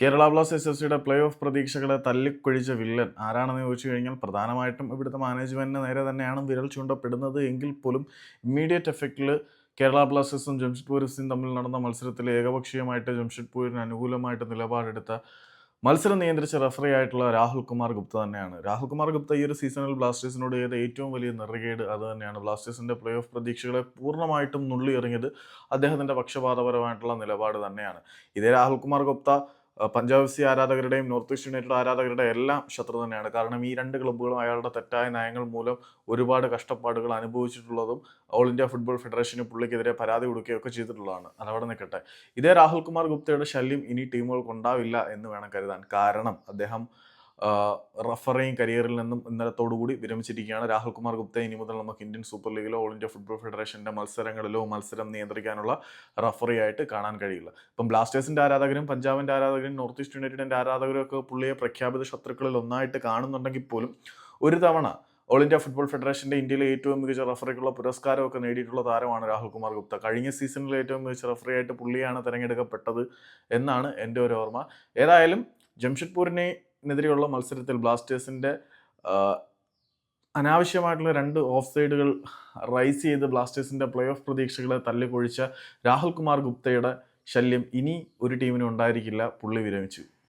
Kerala Blasters F സിയുടെ play off പ്രതീക്ഷകളെ തല്ലിക്കൊഴിച്ച വില്ലൻ. ആരാണെന്ന് ചോദിച്ചു കഴിഞ്ഞാൽ പ്രധാനമായിട്ടും ഇവിടുത്തെ മാനേജ്മെന്റിന് നേരെ തന്നെയാണ് വിരൽ ചൂണ്ടപ്പെടുന്നത്. എങ്കിൽ പോലും ഇമ്മീഡിയറ്റ് എഫക്റ്റിൽ കേരള ബ്ലാസ്റ്റേഴ്സും ജംഷഡ്പൂർ തമ്മിൽ നടന്ന മത്സരത്തിൽ ഏകപക്ഷീയമായിട്ട് ജംഷഡ്പൂരിന് അനുകൂലമായിട്ട് നിലപാടെടുത്ത മത്സരം നിയന്ത്രിച്ച റഫറി ആയിട്ടുള്ള രാഹുൽ കുമാർ ഗുപ്ത തന്നെയാണ്. രാഹുൽ കുമാർ ഗുപ്ത ഈ ഒരു സീസണിൽ ബ്ലാസ്റ്റേഴ്സിനോട് ചെയ്ത ഏറ്റവും വലിയ നിറകേട് അത് തന്നെയാണ്. ബ്ലാസ്റ്റേഴ്സിന്റെ പ്ലേ ഓഫ് പ്രതീക്ഷകളെ പൂർണമായിട്ടും നുള്ളിയെറിഞ്ഞത് അദ്ദേഹത്തിന്റെ പക്ഷപാതപരമായിട്ടുള്ള നിലപാട് തന്നെയാണ്. ഇതേ രാഹുൽ കുമാർ ഗുപ്ത പഞ്ചാബ് സി ആരാധകരുടെയും നോർത്ത് ഈസ്റ്റ് യുണൈറ്റഡ് ആരാധകരുടെ എല്ലാം ശത്രു തന്നെയാണ്. കാരണം ഈ രണ്ട് ക്ലബ്ബുകളും അയാളുടെ തെറ്റായ നയങ്ങൾ മൂലം ഒരുപാട് കഷ്ടപ്പാടുകൾ അനുഭവിച്ചിട്ടുള്ളതും ഓൾ ഇന്ത്യ ഫുട്ബോൾ ഫെഡറേഷന് പുള്ളിക്കെതിരെ പരാതി കൊടുക്കുകയൊക്കെ ചെയ്തിട്ടുള്ളതാണ്. അതവിടെ നിൽക്കട്ടെ. ഇതേ രാഹുൽ കുമാർ ഗുപ്തയുടെ ശല്യം ഇനി ടീമുകൾക്ക് ഉണ്ടാവില്ല എന്ന് വേണം കരുതാൻ. കാരണം അദ്ദേഹം റഫറിങ് കരിയറിൽ നിന്നും ഇന്നലത്തോടുകൂടി വിരമിച്ചിരിക്കുകയാണ് രാഹുൽ കുമാർ ഗുപ്ത ഇനി മുതൽ നമുക്ക് ഇന്ത്യൻ സൂപ്പർ ലീഗിലോ ഓൾ ഇന്ത്യ ഫുട്ബോൾ ഫെഡറേഷന്റെ മത്സരങ്ങളിലോ മത്സരം നിയന്ത്രിക്കാനുള്ള റഫറി ആയിട്ട് കാണാൻ കഴിയില്ല. ഇപ്പം ബ്ലാസ്റ്റേഴ്സിന്റെ ആരാധകരും പഞ്ചാബിന്റെ ആരാധകരും നോർത്ത് ഈസ്റ്റ് യുണൈറ്റഡിന്റെ ആരാധകരും ഒക്കെ പുള്ളിയെ പ്രഖ്യാപിത ശത്രുക്കളിൽ ഒന്നായിട്ട് കാണുന്നുണ്ടെങ്കിൽ പോലും ഒരു തവണ ഓൾ ഇന്ത്യ ഫുട്ബോൾ ഫെഡറേഷന്റെ ഇന്ത്യയിലെ ഏറ്റവും മികച്ച റഫറിക്കുള്ള പുരസ്കാരമൊക്കെ നേടിയിട്ടുള്ള താരമാണ് രാഹുൽ കുമാർ ഗുപ്ത. കഴിഞ്ഞ സീസണിലെ ഏറ്റവും മികച്ച റഫറി ആയിട്ട് പുള്ളിയാണ് തിരഞ്ഞെടുക്കപ്പെട്ടത് എന്നാണ് എന്റെ ഒരു ഓർമ്മ. ഏതായാലും ജംഷഡ്പൂരിനെതിരെയുള്ള മത്സരത്തിൽ ബ്ലാസ്റ്റേഴ്സിന്റെ അനാവശ്യമായിട്ടുള്ള രണ്ട് ഓഫ് സൈഡുകൾ റൈസ് ചെയ്ത് ബ്ലാസ്റ്റേഴ്സിന്റെ പ്ലേ ഓഫ് പ്രതീക്ഷകളെ തല്ലിക്കൊഴിച്ച രാഹുൽ കുമാർ ഗുപ്തയുടെ ശല്യം ഇനി ഒരു ടീമിനും ഉണ്ടായിരിക്കില്ല. പുള്ളി വിരമിച്ചു.